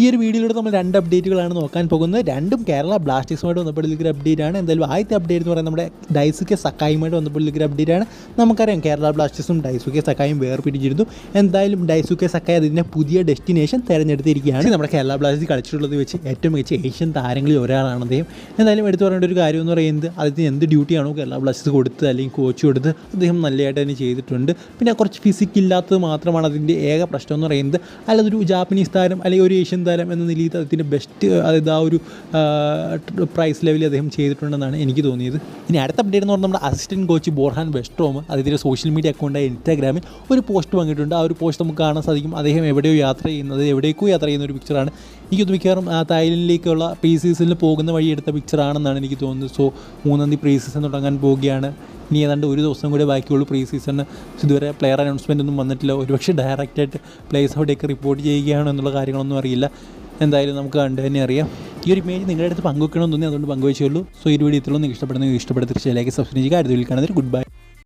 ഈ ഒരു വീഡിയോയിലൂടെ നമ്മൾ രണ്ട് അപ്ഡേറ്റുകളാണ് നോക്കാൻ പോകുന്നത്. രണ്ടും കേരള ബ്ലാസ്റ്റേഴ്സുമായിട്ട് ബന്ധപ്പെട്ടുള്ള അപ്ഡേറ്റ് ആണ്. എന്തായാലും ആദ്യത്തെ അപ്ഡേറ്റ് എന്ന് പറയുന്നത് നമ്മുടെ ഡൈസുക്കെ സക്കായുമായിട്ട് ഒരു അപ്ഡേറ്റ് ആണ്. നമുക്കറിയാം കേരള ബ്ലാസ്റ്റേഴ്സും ഡൈസുക്കെ സക്കായും വേർപിടിച്ചിരുന്നു എന്തായാലും ഡൈസുക്കെ സക്കായ അതിന്റെ പുതിയ ഡെസ്റ്റിനേഷൻ തിരഞ്ഞെടുത്തിരിക്കുകയാണ്. നമ്മുടെ കേരള ബ്ലാസ്റ്റേഴ്സ് കളിച്ചിട്ടുള്ളത് വെച്ച് ഏറ്റവും മികച്ച ഏഷ്യൻ താരങ്ങളിൽ ഒരാളാണ് അദ്ദേഹം. എന്തായാലും എടുത്തു പറയേണ്ട ഒരു കാര്യം എന്ന് പറയുന്നത് അതിന് എന്ത് ഡ്യൂട്ടിയാണോ കേരള ബ്ലാസ്റ്റേഴ്സ് കൊടുത്ത് അല്ലെങ്കിൽ കോച്ച് കൊടുത്ത് അദ്ദേഹം നല്ലതായിട്ട് തന്നെ ചെയ്തിട്ടുണ്ട്. പിന്നെ കുറച്ച് ഫിസിക്കില്ലാത്തത് മാത്രമാണ് അതിന്റെ ഏക പ്രശ്നം എന്ന് പറയുന്നത്. അല്ലാതൊരു ജാപ്പനീസ് താരം അല്ലെങ്കിൽ ഒരു ഏഷ്യൻ താരം എന്ന നിലയിൽ അതിന്റെ ബെസ്റ്റ് അതായത് ആ ഒരു പ്രൈസ് ലെവലിൽ അദ്ദേഹം ചെയ്തിട്ടുണ്ടെന്നാണ് എനിക്ക് തോന്നിയത്. ഇനി അടുത്ത അപ്ഡേറ്റ് എന്ന് പറഞ്ഞാൽ നമ്മുടെ അസിസ്റ്റന്റ് കോച്ച് ബോർഹാൻ വെസ്ട്രോം അതിന്റെ സോഷ്യൽ മീഡിയ അക്കൗണ്ടായ ഇൻസ്റ്റാഗ്രാമിൽ ഒരു പോസ്റ്റ് വന്നിട്ടുണ്ട്. ആ ഒരു പോസ്റ്റ് നമുക്ക് കാണാൻ സാധിക്കും. അദ്ദേഹം എവിടെയോ യാത്ര ചെയ്യുന്നത് എവിടേക്കോ യാത്ര ചെയ്യുന്ന ഒരു പിക്ചറാണ് എനിക്കൊന്ന് മിക്കവാറും തായ്ലൻഡിലേക്കുള്ള പ്രീ സീസണിൽ പോകുന്ന വഴി എടുത്ത പിക്ചറാണെന്നാണ് എനിക്ക് തോന്നുന്നത്. സോ മൂന്നാം തീയതി പ്രീ സീസൺ തുടങ്ങാൻ പോവുകയാണ്. ഇനി ഏതാണ്ട് ഒരു ദിവസം കൂടെ ബാക്കിയുള്ളൂ പ്രീ സീസണിന് ഇതുവരെ പ്ലെയർ അനൗൺസ്മെന്റ് ഒന്നും വന്നിട്ടില്ല. ഒരുപക്ഷെ ഡയറക്റ്റായിട്ട് പ്ലേസ് അവിടെയൊക്കെ റിപ്പോർട്ട് ചെയ്യുകയാണോ എന്നുള്ള കാര്യങ്ങളൊന്നും അറിയില്ല. എന്തായാലും നമുക്ക് കണ്ടു തന്നെ അറിയാം. ഈ ഒരു ഇമേജ് നിങ്ങളുടെ അടുത്ത് പങ്കുവെക്കണമെന്ന് തോന്നി അതുകൊണ്ട് പങ്കുവെച്ചുള്ളൂ സോ ഈ വീഡിയോ ഇത്രയും നിങ്ങൾക്ക് ഇഷ്ടപ്പെടുന്ന ഇഷ്ടപ്പെടുന്ന തീർച്ചയായും സബ്സ്ക്രൈബ് ചെയ്യുക. അടുത്ത വീട്ടിൽ ഗുഡ് ബൈ